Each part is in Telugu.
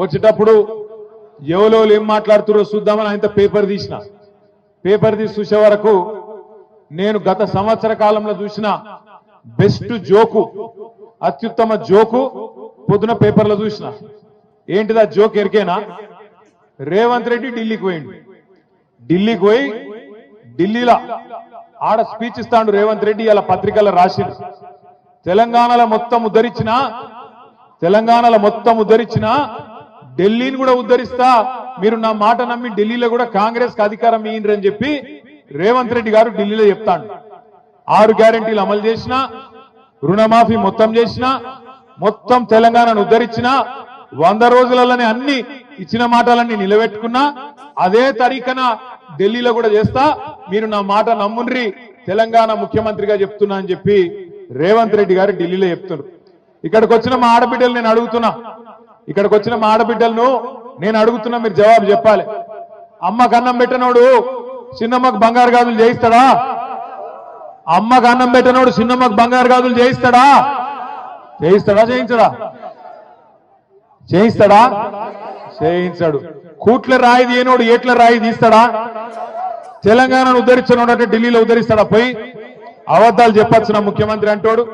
వచ్చేటప్పుడు ఎవరో ఏం మాట్లాడుతురో చూద్దామని ఆయనతో పేపర్ తీసిన. పేపర్ తీసి చూసే వరకు నేను గత సంవత్సర కాలంలో చూసిన బెస్ట్ జోకు అత్యుత్తమ జోకు పొద్దున పేపర్లో చూసిన. ఏంటిదా జోక్ ఎరికేనా? రేవంత్ రెడ్డి ఢిల్లీకి పోయిండు. ఢిల్లీకి పోయి ఢిల్లీలో ఆడ స్పీచ్ ఇస్తాడు రేవంత్ రెడ్డి ఇలా పత్రికల్లో రాసిండు. తెలంగాణలో మొత్తం ఉద్ధరించిన తెలంగాణలో మొత్తం ఉద్ధరించిన ఢిల్లీని కూడా ఉద్ధరిస్తా. మీరు నా మాట నమ్మి ఢిల్లీలో కూడా కాంగ్రెస్కు అధికారం ఇయ్యండి అని చెప్పి రేవంత్ రెడ్డి గారు ఢిల్లీలో చెప్తాడు. ఆరు గ్యారెంటీలు అమలు చేసిన రుణమాఫీ మొత్తం చేసిన మొత్తం తెలంగాణను ఉద్ధరించిన వంద రోజులలోనే అన్ని ఇచ్చిన మాటలన్నీ నిలబెట్టుకున్నా అదే తరీకన ఢిల్లీలో కూడా చేస్తా. మీరు నా మాట నమ్ముండ్రి తెలంగాణ ముఖ్యమంత్రిగా చెప్తున్నా అని చెప్పి రేవంత్ రెడ్డి గారు ఢిల్లీలో చెప్తున్నారు. ఇక్కడికి వచ్చిన మా ఆడబిడ్డలు నేను అడుగుతున్నా. ఇక్కడికి వచ్చిన మా ఆడబిడ్డలను నేను అడుగుతున్నా మీరు జవాబు చెప్పాలి. అమ్మకు అన్నం పెట్టనోడు చిన్నమ్మకు బంగారు గాజులు చేయిస్తాడా? అమ్మకు అన్నం పెట్టనోడు చిన్నమ్మకు బంగారు గాజులు చేయిస్తాడా? చేయిస్తాడా చేయించడా? చేయిస్తాడా? చేయించాడు. కూట్ల రాయి తీయనోడు ఏట్ల రాయి తీస్తాడా? తెలంగాణను ఉద్ధరించనోడు అంటే ఢిల్లీలో ఉద్ధరిస్తాడా? పోయి అబద్ధాలు చెప్పొచ్చు నా ముఖ్యమంత్రి అంటోడు?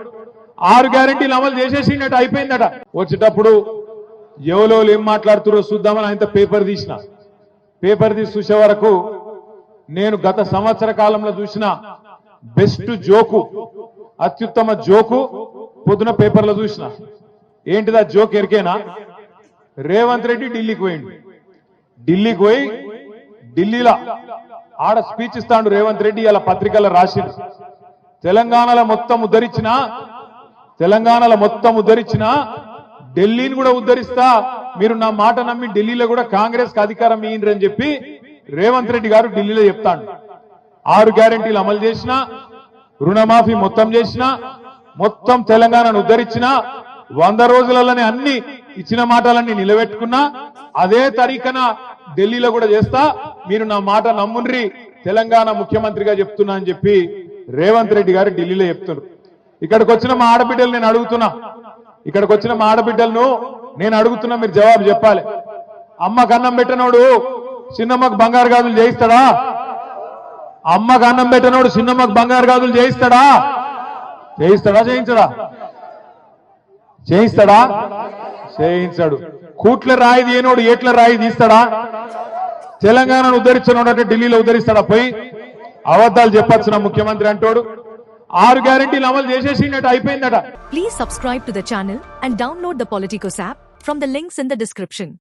ఆరు గ్యారెంటీలు అమలు చేసేసినట్టు అయిపోయిందట. వచ్చేటప్పుడు ఎవరో ఏం మాట్లాడుతురో చూద్దామని ఆయన పేపర్ తీసిన. పేపర్ తీసి చూసే వరకు నేను గత సంవత్సర కాలంలో చూసిన బెస్ట్ జోకు అత్యుత్తమ జోకు పొద్దున పేపర్లో చూసిన. ఏంటిదా జోక్ ఎరికేనా? రేవంత్ రెడ్డి ఢిల్లీకి పోయిండు. ఢిల్లీకి పోయి ఢిల్లీలో ఆడ స్పీచ్ ఇస్తాడు రేవంత్ రెడ్డి ఇలా పత్రికల్లో రాసిండు. తెలంగాణలో మొత్తం ఉద్ధరించిన తెలంగాణలో మొత్తం ఉద్ధరించిన ఢిల్లీని కూడా ఉద్ధరిస్తా మీరు నా మాట నమ్మి ఢిల్లీలో కూడా కాంగ్రెస్ అధికారం ఇయ్యండి చెప్పి రేవంత్ రెడ్డి గారు ఢిల్లీలో చెప్తాడు. ఆరు గ్యారెంటీలు అమలు చేసిన రుణమాఫీ మొత్తం చేసిన మొత్తం తెలంగాణను ఉద్ధరించిన వంద రోజులలోనే అన్ని ఇచ్చిన మాటలన్నీ నిలబెట్టుకున్నా అదే తరీకన ఢిల్లీలో కూడా చేస్తా మీరు నా మాట నమ్ముండ్రి తెలంగాణ ముఖ్యమంత్రిగా చెప్తున్నా అని చెప్పి రేవంత్ రెడ్డి గారు ఢిల్లీలో చెప్తున్నారు. ఇక్కడికి వచ్చిన మా ఆడబిడ్డలు నేను అడుగుతున్నా ఇక్కడికి వచ్చిన మా ఆడబిడ్డలను నేను అడుగుతున్నా మీరు జవాబు చెప్పాలి. అమ్మకు అన్నం పెట్టనోడు చిన్నమ్మకు బంగారు గాజులు చేయిస్తాడా? అమ్మకు అన్నం పెట్టనోడు చిన్నమ్మకు బంగారు గాజులు చేయిస్తాడా? చేయిస్తాడా చేయించడా? చేయిస్తాడా? చేయించాడు. కూట్ల రాయి తీయనోడు ఏట్ల రాయి తీస్తాడా? తెలంగాణను ఉద్ధరించనోడు అంటే ఢిల్లీలో ఉద్ధరిస్తాడా? పోయి అబద్ధాలు చెప్పొచ్చు నా ముఖ్యమంత్రి అంటోడు? ఆరు గ్యారెంటీలు అమలు చేసేసినట్టు అయిపోయిందట Please subscribe to the channel and download the Politicos app from the links in the description.